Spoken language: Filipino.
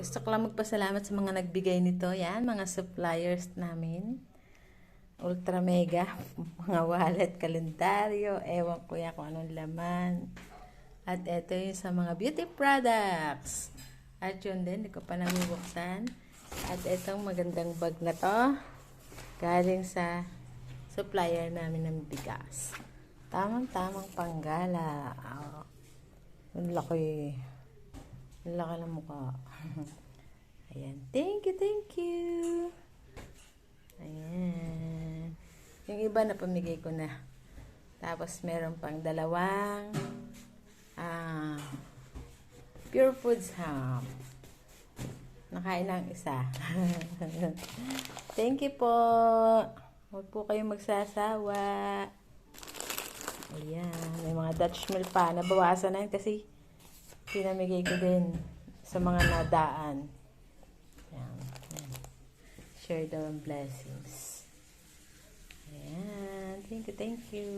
Gusto ko lang magpasalamat sa mga nagbigay nito. Yan, mga suppliers namin. Ultra Mega, mga wallet, kalendaryo, ewan ko yan kung anong laman. At ito yung sa mga beauty products. At yun din, hindi ko pa nabubuksan. At itong magandang bag na to, galing sa supplier namin ng bigas. Tamang-tamang panggala. Oh. Ang laki. Ang laki ng mukha. Ayan. Thank you, thank you. Ayan. Yung iba na pamigay ko na. Tapos meron pang dalawang ah, Pure Foods Ham. Nakain na ang isa. thank you po. Huwag po kayong magsasawa. Ayan. May mga Dutch mill pa. Nabawasan na yun kasi pinamigay ko din sa mga nadaan. Ayan. Ayan. Share the blessings. Ayan. Thank you, thank you.